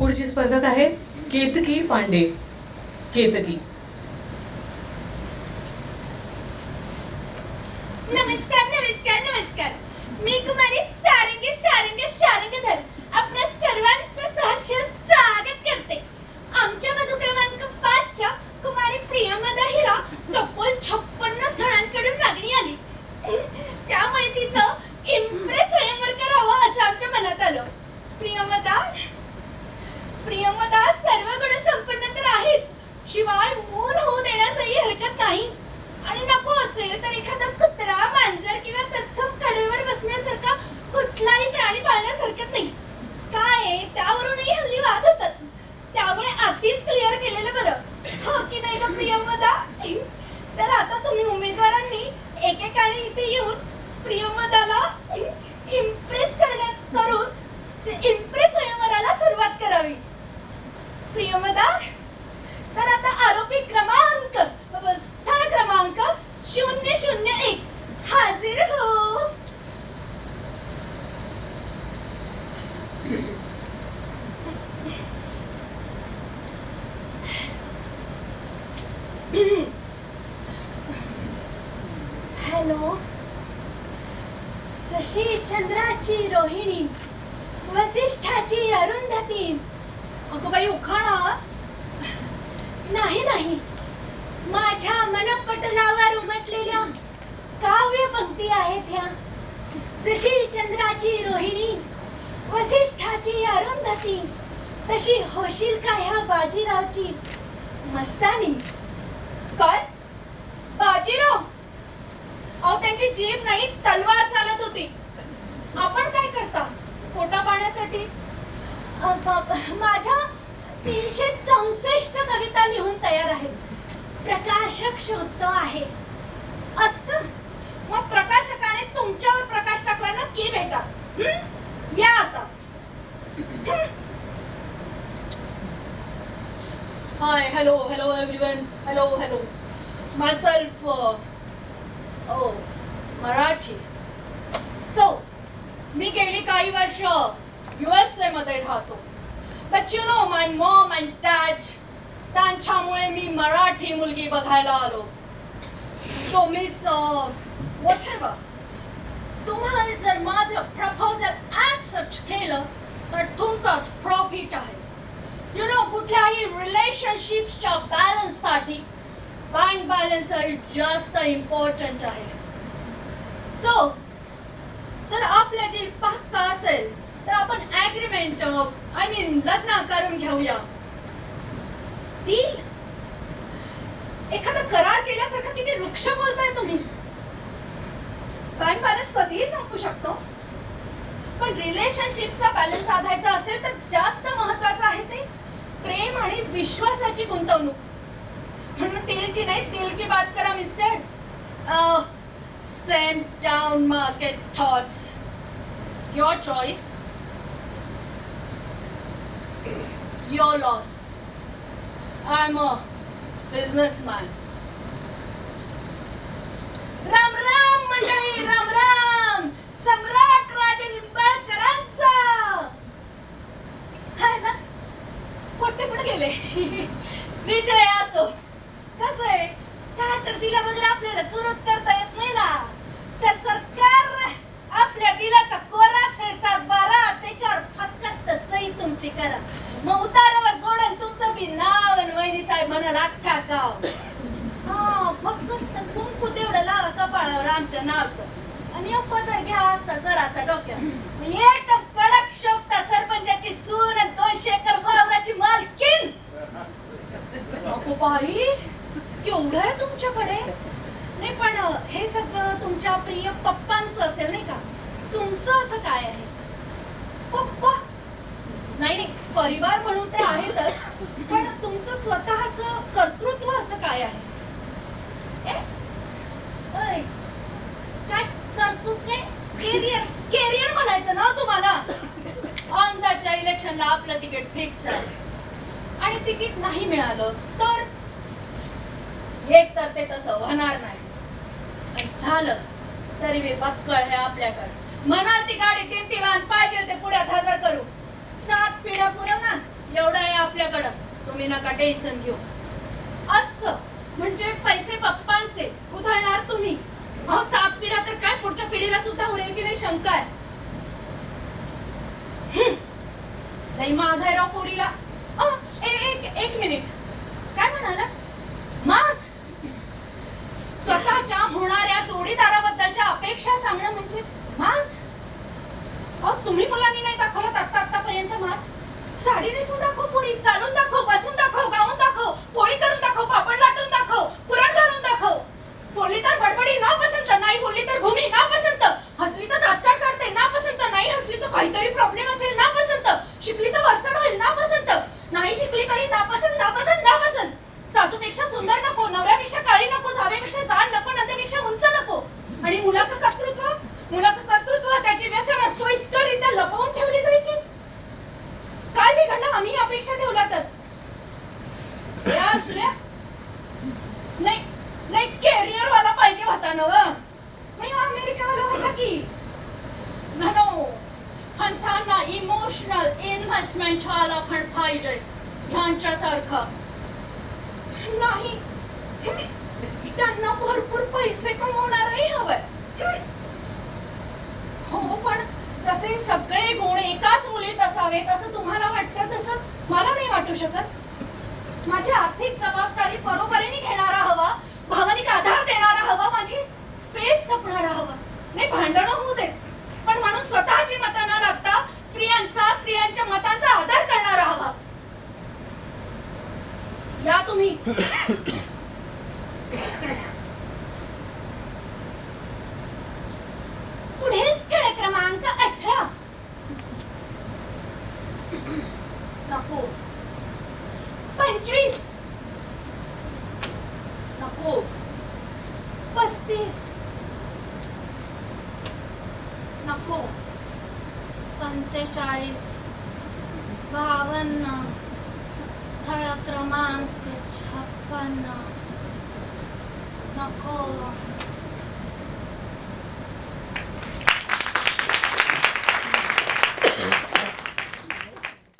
पुढची स्पर्धक आहे केतकी पांडे. केतकी. नमस्कार नमस्कार नमस्कार. मी कुमारी इथे येऊन प्रियमदाला इम्प्रेस करण्यात करून इम्प्रेस स्वयंवराला सुरुवात करावी. प्रियमदा तर आता आरोपी क्रमांक स्थळ क्रमांक शून्य शून्य एक. हाजीर हो! हॅलो? जशी चंद्राची रोहिणी वसिष्ठाची अरुंधती. अगं बाई उखाणा नाही नाही. माझ्या मनपटलावर उमटलेल्या काव्य पंक्ती आहेत ह्या. जशी चंद्राची रोहिणी वसिष्ठाची अरुंधती. तशी होशील का ह्या बाजीरावची? मस्तानी. काय बाजीराव अहो त्यांची जीभ नाही तलवार चालत होती. आपण काय करता? पोटा पाण्यासाठी? माझ्या तीनशे चौसष्ट कविता लिहून तयार आहेत. प्रकाशक शोधतो आहे. असं? मग प्रकाशकाने तुमच्यावर प्रकाश टाकला नक्की भेटा? हं? या आता. Hi hello hello everyone hello hello myself ओ मराठी. सो मी गेली काही वर्ष यू एसमध्ये राहतो. But you know my mom and dad त्यांच्यामुळे मी मराठी मुलगी बघायला आलो. सो मिस वॉट तुम्हाला जर माझं प्रपोजल ॲक्सेप्ट केलं तर तुमचाच प्रॉफिट आहे. यु नो कुठल्याही रिलेशनशिपच्या बॅलन्ससाठी बँक बॅलन्स जास्त इम्पॉर्टंट आहे. सो जर आपला डील पक्का असेल तर आपण ऍग्रीमेंट आय मीन लग्न करून घेऊया. डील एखादा करार केल्यासारखं किती वृक्ष बोलताय तुम्ही? बँक बॅलन्स कधीही संपू शकतो. पण रिलेशनशिपचा बॅलन्स साधायचा असेल तर जास्त महत्वाचं आहे ते प्रेम आणि विश्वासाची गुंतवणूक. म्हणून तेलची नाही तेल की बात करा mister same down market thoughts your choice your loss I am a businessman Ram Ram मंडळी राम राम सम्राट राजे निंबाळकरांचा हा ना? पोट्टे पुढे गेले. विजय असो. कसं आहे? तर दिला वगैरे आपल्याला सुरूच करता येत नाही ना. तर सरकार आपल्या दिलाचा कोराच आहे सात बारा त्याच्यावर फक्त सही तुमची करा. मग उतारावर जोडन तुमचं बी नाव आणि वहिनी साहेब म्हणाल अख्खा गाव. हा फक्त कुंकू तेवढं लावा कपाळावर आमच्या नावचं. आणि एक पदर घ्या असा जरासा डोक्यात एकदम कडक शोभता सरपंचाची सून आणि दोनशे एकर वावराची मालकीन अगो बाई केवढं आहे तुमच्याकडे नाही पण हे सगळं तुमच्या प्रिय पप्पांचं असेल नाही का तुमचं असं काय आहे? पप्पा नाही नाही परिवार म्हणून ते आहेतच पण तुमचं स्वतःच कर्तृत्व असं काय आहे? काय कर्तृत्व? केरियर केरियर म्हणायचं ना हो तुम्हाला? औंदाच्या इलेक्शनला आपलं तिकीट फिक्स आहे आणि तिकीट नाही मिळालं तर? एक तर ते तसं होणार नाही. झालं तरी मी बक्कळ आहे आपल्याकडे. म्हणाल ती गाडी तीन तीन आणि पाहिजे ते पुढ्यात हजर करू. सात पिढ्या पुरल ना एवढं आहे आपल्याकडं. तुम्ही नका टेन्शन घेऊ. असं म्हणजे पैसे पप्पांचे उधळणार तुम्ही. अहो सात पिढ्या तर काय पुढच्या पिढीला सुद्धा उरेल की नाही शंका आहे. लई माझा आहे राव पोरीला. अ, एक एक मिनिट. काय म्हणाला? माझ स्वतःच्या होणार जोडीदाराबद्दलच्या अपेक्षा सांगणं म्हणजे माझ अहो तुम्ही मुलांनी नाही दाखवलं आत्ता आतापर्यंत माझ साडी नेसून दाखव पोरी. चालून दाखव बसून दाखव गाऊन दाखव पोळी करून दाखव पापड लाटून दाखव पुरण घालून दाखव. बोलली तर बडबडी ना पसंत नाही बोलली तर घुमी ना पसंत हसली तर दातकाट काढते ना पसंत नाही हसली तर काहीतरी प्रॉब्लेम असेल ना पसंत शिकली तर वरचढ होईल ना पसंत नाही शिकली तरी नापसंत नापसंत नापसंत. सासूपेक्षा सुंदर नको नवऱ्यापेक्षा काळी नको नाही नाही कॅरियर वाला पाहिजे होता ना नाही अमेरिका वाला होता की. नो पंथांना इमोशनल इन्व्हेस्टमेंट वाला पण पाहिजे ह्यांच्यासारखं. नाही. त्यांना भरपूर पैसे कमवणारही हवंय हो पण जसे सगळे गुण एकाच मुलीत असावेत असं तुम्हाला वाटतं तसं? मला नाही वाटू शकत. माझी आर्थिक जबाबदारी बरोबरीने घेणारा हवा भावनिक आधार देणारा हवा माझी स्पेस जपणारा हवा. नाही भांडणं होऊ देत. पण म्हणून स्वतःची मतं न लागता स्त्रियांचा स्त्रियांच्या मतांचा आदर करणारा हवा. या तुम्ही पुढील खेळ क्रमांक अठरा नको पंचवीस नको पस्तीस नको पंचेचाळीस बावन्न स्थळ क्रमांक छप्पन्न नको